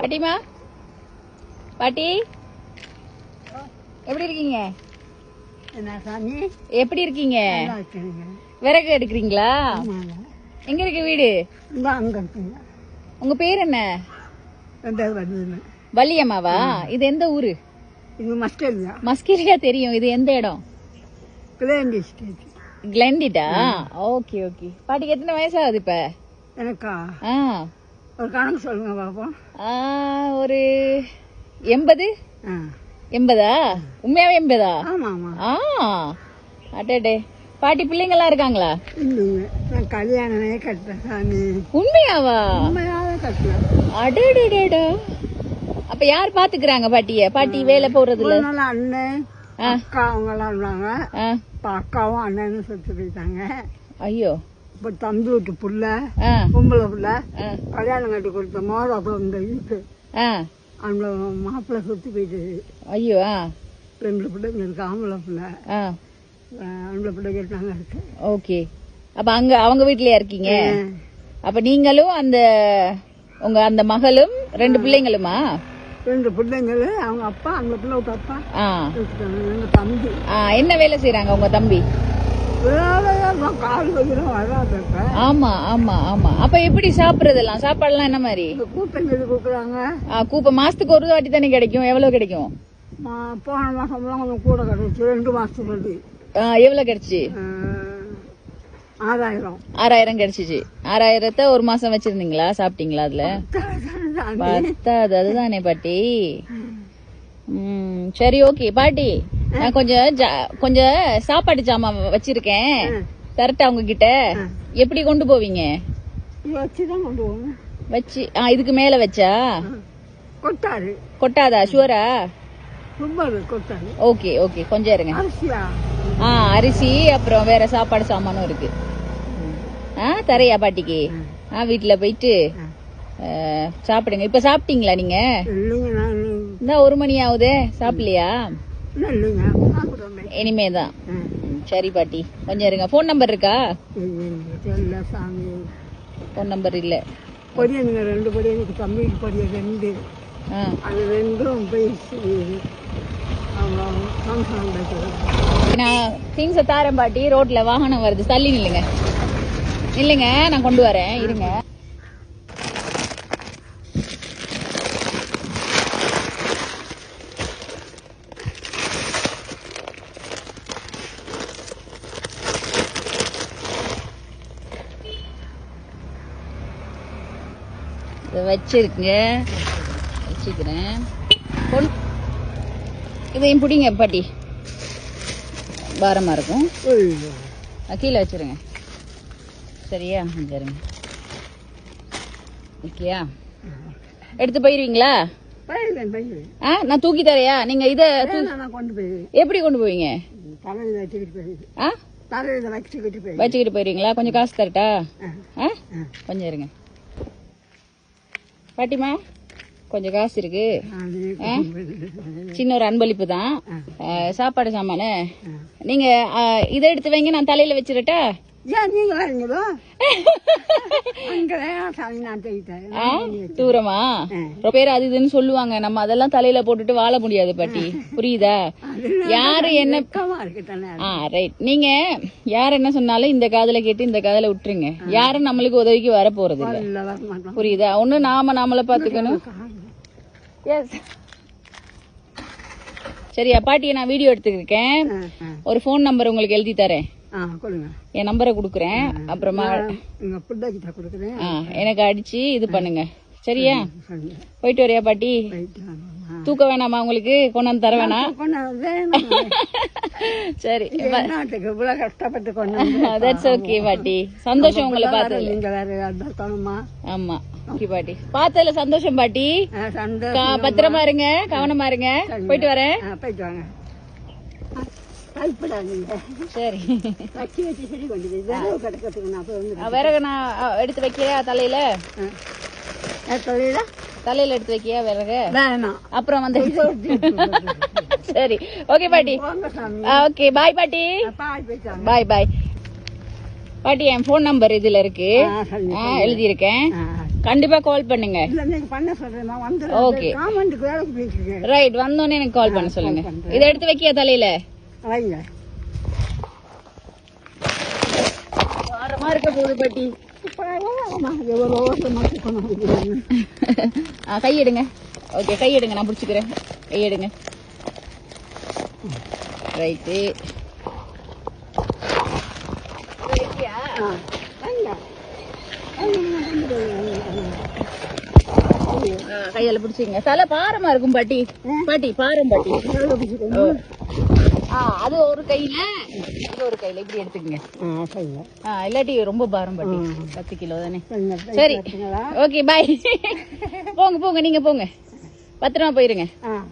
பாட்டிமா பாட்டி. எப்படி இருக்கீங்க? எப்படி இருக்கீங்க? விறகு எடுக்கிறீங்களா? எங்க இருக்கு வீடு? உங்க பேர் என்ன? வள்ளியம்மாவா? இது எந்த ஊரு? மஸ்கிலியா. தெரியும். இது எந்த இடம்? கிளெண்டிட்டா ஓகே ஓகே. பாட்டிக்கு எத்தனை வயசாகுது இப்ப? எனக்கா? ஆ. ஒரு கணக்கு சொல்லுங்க பாப்போம். ஆ, ஒரு எண்பது? எண்பதா? உண்மையாவே எண்பதா? ஆ அடடே. பாட்டி பிள்ளைங்கெல்லாம் இருக்காங்களா? நான் கல்யாணமே கட்டுறேன் சாமி. உண்மையாவா? உண்மையாவே கட்டல. அடடடடா. அப்ப யார் பாத்துக்கிறாங்க பாட்டிய? பாட்டி வேலை ஒரு நாள் அண்ணன் அக்கா அவங்கெல்லாம் இருந்தாங்க. அக்காவும் அண்ணனும் செத்து போயிட்டாங்க. ஐயோ. இப்போ தம்பி வீட்டு புள்ள பொம்பளை புள்ள கல்யாணம் கட்டி கொடுத்த மோத அப்புறம் இந்த இது ஆ, அந்த மாப்பிள்ளை சுற்றி போயிட்டு ஐயோ ரெண்டு பிள்ளைங்க இருக்கு ஆம்பளை பிள்ளை. ஆம்பளை பிள்ளைங்க நாங்கள் இருக்கு ஓகே. அப்ப அங்க அவங்க வீட்லயா இருக்கீங்க? அப்ப நீங்களும் அந்த உங்க அந்த மகளும் ரெண்டு பிள்ளைங்களுமா? ரெண்டு பிள்ளைங்களு அவங்க அப்பா அந்த பிள்ளை அப்பா. எங்கள் தம்பி. என்ன வேலை செய்யறாங்க உங்க தம்பி? ஆமா ஆமா ஆமா. அப்ப எப்படி சாப்பிடுறதெல்லாம்? சாப்பாடுலாம் என்ன மாதிரி? இந்த கூட்டம் எழுதி கொடுக்குறாங்க ஆ, கூப்ப மாசத்துக்கு ஒரு வாட்டி தானே கிடைக்கும்? எவ்வளவு கிடைக்கும்? போன மாசம்லாம் கொஞ்சம் கூட கிடச்சி. ரெண்டு மாசத்துக்கு முன்னாடி. ஆ, எவ்வளவு கிடைச்சு? ஆறாயிரம். ஆறாயிரம் கிடைச்சிச்சு. ஆறாயிரத்தை ஒரு மாசம் வச்சிருந்தீங்களா? சாப்பிட்டீங்களா அதுல? பத்தாது. அதுதானே பாட்டி. சரி ஓகே. பாட்டி நான் கொஞ்சம் கொஞ்சம் சாப்பாடு சாமான் வச்சிருக்கேன். தரட்டா உங்ககிட்ட. எப்படி கொண்டு போவீங்க? வச்சு தான் கொண்டு போகணும் வச்சு ஆ இதுக்கு மேல வச்சா? கொட்டாரு கொட்டாதா. ஷுவரா ஓகே ஓகே கொஞ்சம் இருங்க. ஆ அரிசி அப்புறம் வேற சாப்பாடு சாமானும் இருக்கு. ஆ தரையா பாட்டிக்கு? ஆ வீட்டுல போயிட்டு சாப்பிடுங்க. இப்ப சாப்பிட்டீங்களா நீங்க? இல்லைங்க நான் இந்த ஒரு மணி ஆகுதே. சாப்பிடலையா? இன்னும் இல்லைங்க சாப்பிடுறேன் இனிமேதான். ம், சரி பாட்டி கொஞ்சம் இருங்க. ஃபோன் நம்பர் இருக்கா? ஃபோன் நம்பர் இல்ல. பொரியனுங்க ரெண்டு பொரியனுக்கு தம்பிக்கு பொரிய ரெண்டு. அது ரெண்டும் வைக்கிறது நான் திங்ஸை தாரேன் பாட்டி. ரோட்ல வாகனம் வருது. தள்ளி நில்லுங்க. நில்லுங்க நான் கொண்டு வரேன். இருங்க. இதை வச்சிருக்குங்க வச்சுக்கிறேன் கொண்டு இதையும் பிடிங்க பாட்டி. பாரமா இருக்கும். கீழே வச்சிருங்க. சரியா? இருங்க ஓகேயா? எடுத்து பயிர்வேன் ஆ நான் தூக்கி தரையா? நீங்க இத எப்படி கொண்டு போவீங்க? வச்சுக்கிட்டு போயிருவீங்களா? கொஞ்சம் காசு தரட்டா? கொஞ்சம் இருங்க. பாட்டிமா கொஞ்சம் காசு இருக்கு? சின்ன ஒரு அன்பளிப்பு தான். சாப்பாடு சாமானு. நீங்க இதை எடுத்து வைங்க நான் தலையில வச்சிரட்டா? ஏன் நீங்க வரீங்களோ தூரமா? பேர் அது இதுன்னு சொல்லுவாங்க. நம்ம அதெல்லாம் தலையில போட்டுட்டு வாழ முடியாது பாட்டி. புரியுதா? யாரு என்ன ஆ ரைட் நீங்க யார் என்ன சொன்னாலும் இந்த காதுல கேட்டு இந்த காதுல விட்டுருங்க. யாரும் நம்மளுக்கு உதவிக்கு வர போறது இல்ல புரியுதா? ஒண்ணு நாம நாமள பாத்துக்கணும். எஸ் சரியா பாட்டியை நான் வீடியோ ஆ. ஒரு ஃபோன் நம்பர் உங்களுக்கு எழுதி தரேன். என் நம்பரை கொடுக்குறேன். அப்புறமா எனக்கு அடிச்சு இது பண்ணுங்க. சரியா. போயிட்டு வரியா பாட்டி. தூக்க வேணாமா உங்களுக்கு? கொண்டாந்து தர வேணாம் சரி தட்ஸ் ஓகே பாட்டி. சந்தோஷம் உங்களை அர்த்தமா ஆமா ஓகே பாட்டி. பார்த்ததுல சந்தோஷம் பாட்டி. பத்திரமா இருங்க கவனமா இருங்க. போயிட்டு வரேன். போயிட்டு வாங்க. பயப்படாதீங்க சரி. வச்சு வச்சு சரி கொண்டு போய் விரவு கிடக்கிறதுக்கு நான் போய் வந்து அஹ் விறகு நான் எடுத்து வைக்கிறியா தலையில? தொழில தலையில? எடுத்து வைக்கியா விறகு? வேணாம். அப்புறம் வந்து சரி. ஓகே பாட்டி. ஓகே. பாய் பாட்டி. பாய் பாய் பாட்டி என் ஃபோன் நம்பர் இதுல இருக்கு. ஆ, சரி. எழுதி இருக்கேன் ஆ. கண்டிப்பா கால் பண்ணுங்க. இருக்கேன். ரைட் வந்தோடனே எனக்கு கால் பண்ண சொல்லுங்க. இதை எடுத்து வைக்கியா தலையில? வைங்க. வாரமா இருக்க போகுது பாட்டி. எவ்வளோ ஆ, கை எடுங்க. ஓகே கை எடுங்க. நான் பிடிச்சிக்கிறேன். கை எடுங்க. ரைட்டு. கையால பிடிச்சிங்க தலை பாரமா இருக்கும் பாட்டி. பாட்டி பாரம் பாட்டி. அது ஒரு கையில. இது ஒரு கையில. இப்படி எடுத்துக்கங்க. இல்லாட்டி ரொம்ப பாரம் பாட்டி பத்து கிலோ தானே. சரி. Okay bye. போங்க போங்க. நீங்க போங்க. பத்திரமா போயிருங்க. ஆ.